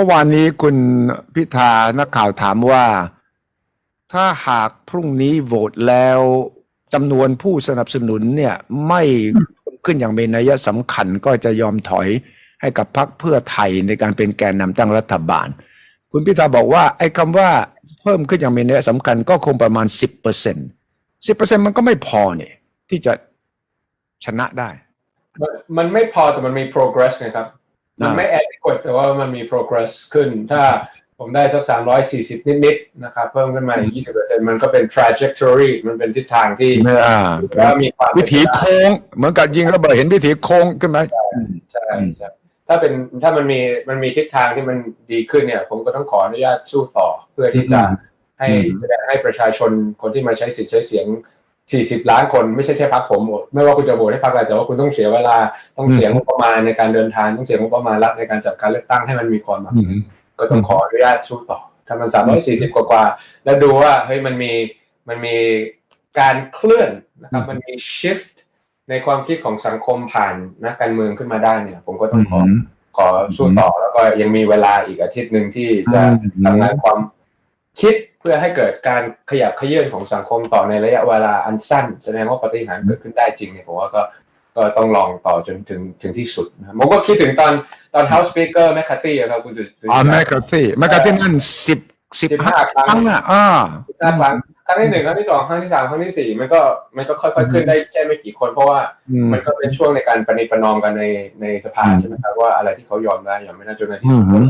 มื่อวานนี้คุณพิธานักข่าวถามว่า ถ้าหากพรุ่งนี้โหวตแล้วจำนวนผู้สนับสนุนเนี่ยไม่ขึ้นอย่างมีนัยสำคัญก็จะยอมถอยให้กับพรรคเพื่อไทยในการเป็นแกนนำตั้งรัฐบาล คุณพิธาบอกว่า ไอ้คำว่าเพิ่มขึ้นอย่างมีนัยสำคัญก็คงประมาณสิบเปอร์เซ็นสิบเปอร์เซ็นมันก็ไม่พอเนี่ยที่จะชนะได้ มันมันไม่พอแต่มันมี progress นะครับ มันไม่ adequate แต่ว่ามันมี progress ขึ้น ถ้าผมได้สัก 340 นิดๆนะครับ เพิ่มขึ้นมาอีก20%มันก็เป็น trajectory มันเป็นทิศทางที่อ่าว่ามีความวิถีโค้ง เหมือนกับยิงระเบิดเห็นวิถีโค้งขึ้นไหมใช่ใช่ถ้าเป็นถ้ามันมีมันมีทิศทางที่มันดีขึ้นเนี่ย ผมก็ต้องขออนุญาตสู้ต่อเพื่อที่จะอืมให้อืมแสดงให้ประชาชนคนที่มาใช้สิทธิ์ใช้เสียง 40 ล้านคนไม่ใช่แค่พรรคผมไม่ว่าคุณจะโหวตให้พรรคอะไรแต่ว่าคุณต้องเสียเวลาต้องเสียงบประมาณในการเดินทางต้องเสียงบประมาณรัฐในการจัดการเลือกตั้งให้มันมีความหมายอืมก็ต้องขออนุญาตสู้ต่อ ถ้ามัน 340 กว่ากว่าๆแล้วดูว่าเฮ้ยมันมีมันมีการเคลื่อนนะครับอืมมันมี shift ในความคิดของสังคมผ่านนักการเมืองขึ้นมาได้เนี่ย ผมก็ต้องขอขอสู้ต่อแล้วก็ยังมีเวลาอีกอาทิตย์หนึ่งที่จะอืมทำงานความ คิดเพื่อให้เกิดการขยับเขยื่นของสังคมต่อในระยะเวลาอันสั้น แสดงว่าปฏิหารย์เกิดขึ้นได้จริงเนี่ยผมว่าก็ก็ต้องลองต่อจนถึงถึงที่สุดนะครับผมก็คิดถึงตอนตอน House Speaker แมคคาตี้ครับคุณจุอ๋อแมคคาซี่แมคคาซี่นั่นสิบสิบห้า15ครั้งครั้งอะอ่าครั้งครั้งที่หนึ่งครั้งที่สองครั้งที่สามครั้งที่สี่มันก็มันก็ค่อยๆขึ้นได้แค่ไม่กี่คนเพราะว่าอืมมันก็เป็นช่วงในการประนีประนอมกันในในสภาอืมใช่ไหมครับว่าอะไรที่เขายอมได้ยอมไม่ได้จนในที่สุดอืม